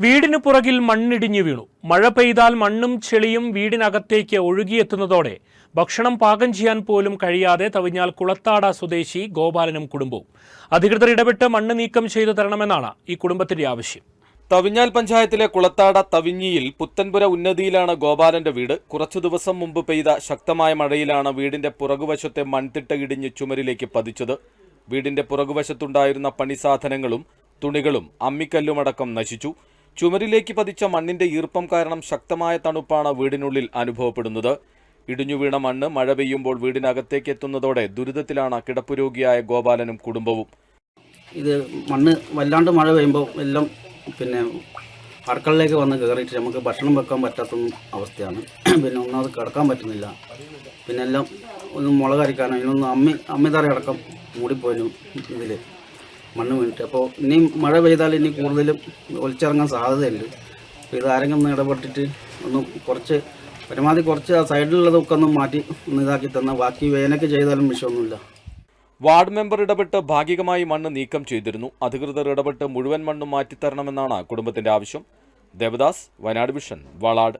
വീടിന് പുറകിൽ മണ്ണിടിഞ്ഞു വീണു. മഴ പെയ്താൽ മണ്ണും ചെളിയും വീടിനകത്തേക്ക് ഒഴുകിയെത്തുന്നതോടെ ഭക്ഷണം പാകം ചെയ്യാൻ പോലും കഴിയാതെ തവിഞ്ഞാൽ കുളത്താട സ്വദേശി ഗോപാലനും കുടുംബവും. അധികൃതർ ഇടപെട്ട് മണ്ണ് നീക്കം ചെയ്തു തരണമെന്നാണ് ഈ കുടുംബത്തിന്റെ ആവശ്യം. തവിഞ്ഞാൽ പഞ്ചായത്തിലെ കുളത്താട തവിഞ്ഞിയിൽ പുത്തൻപുര ഉന്നതിയിലാണ് ഗോപാലന്റെ വീട്. കുറച്ചു ദിവസം മുമ്പ് പെയ്ത ശക്തമായ മഴയിലാണ് വീടിന്റെ പുറകുവശത്തെ മൺതിട്ട ഇടിഞ്ഞ് ചുമരിലേക്ക് പതിച്ചത്. വീടിന്റെ പുറകുവശത്തുണ്ടായിരുന്ന പണിസാധനങ്ങളും തുണികളും അമ്മിക്കല്ലുമടക്കം നശിച്ചു. ചുമരിലേക്ക് പതിച്ച മണ്ണിന്റെ ഈർപ്പം കാരണം ശക്തമായ തണുപ്പാണ് വീടിനുള്ളിൽ അനുഭവപ്പെടുന്നത്. ഇടിഞ്ഞു വീണ മണ്ണ് മഴ പെയ്യുമ്പോൾ വീടിനകത്തേക്ക് എത്തുന്നതോടെ ദുരിതത്തിലാണ് കിടപ്പുരോഗിയായ ഗോപാലനും കുടുംബവും. ഇത് മണ്ണ് വല്ലാണ്ട് മഴ പെയ്യുമ്പോൾ എല്ലാം പിന്നെ അടുക്കളയിലേക്ക് വന്ന് കയറിയിട്ട് നമുക്ക് ഭക്ഷണം വെക്കാൻ പറ്റാത്ത അവസ്ഥയാണ്. പിന്നെ ഒന്നാമത് കിടക്കാൻ പറ്റുന്നില്ല. പിന്നെ എല്ലാം ഒന്ന് മുളകരിക്കാനോ ഇതിനൊന്നും അമ്മി അമ്മിതറ അടക്കം മൂടിപ്പോയിരുന്നു ഇതിൽ മണ്ണ് വീണിട്ട്. അപ്പോൾ ഇനി മഴ പെയ്താൽ ഇനി കൂടുതലും ഒലിച്ചിറങ്ങാൻ സാധ്യതയുണ്ട്. അപ്പോൾ ഇതാരെങ്കിലും ഒന്ന് ഇടപെട്ടിട്ട് ഒന്ന് കുറച്ച് പരമാവധി കുറച്ച് ആ സൈഡിലുള്ളതൊക്കെ ഒന്ന് മാറ്റി ഒന്ന് ഇതാക്കി തന്നാൽ ബാക്കി വേനൊക്കെ ചെയ്താലും വിഷയമൊന്നുമില്ല വാർഡ് മെമ്പർ ഇടപെട്ട് ഭാഗികമായി മണ്ണ് നീക്കം ചെയ്തിരുന്നു. അധികൃതർ ഇടപെട്ട് മുഴുവൻ മണ്ണും മാറ്റിത്തരണമെന്നാണ് കുടുംബത്തിന്റെ ആവശ്യം. ദേവദാസ് വയനാട് വിഷൻ വളാട്.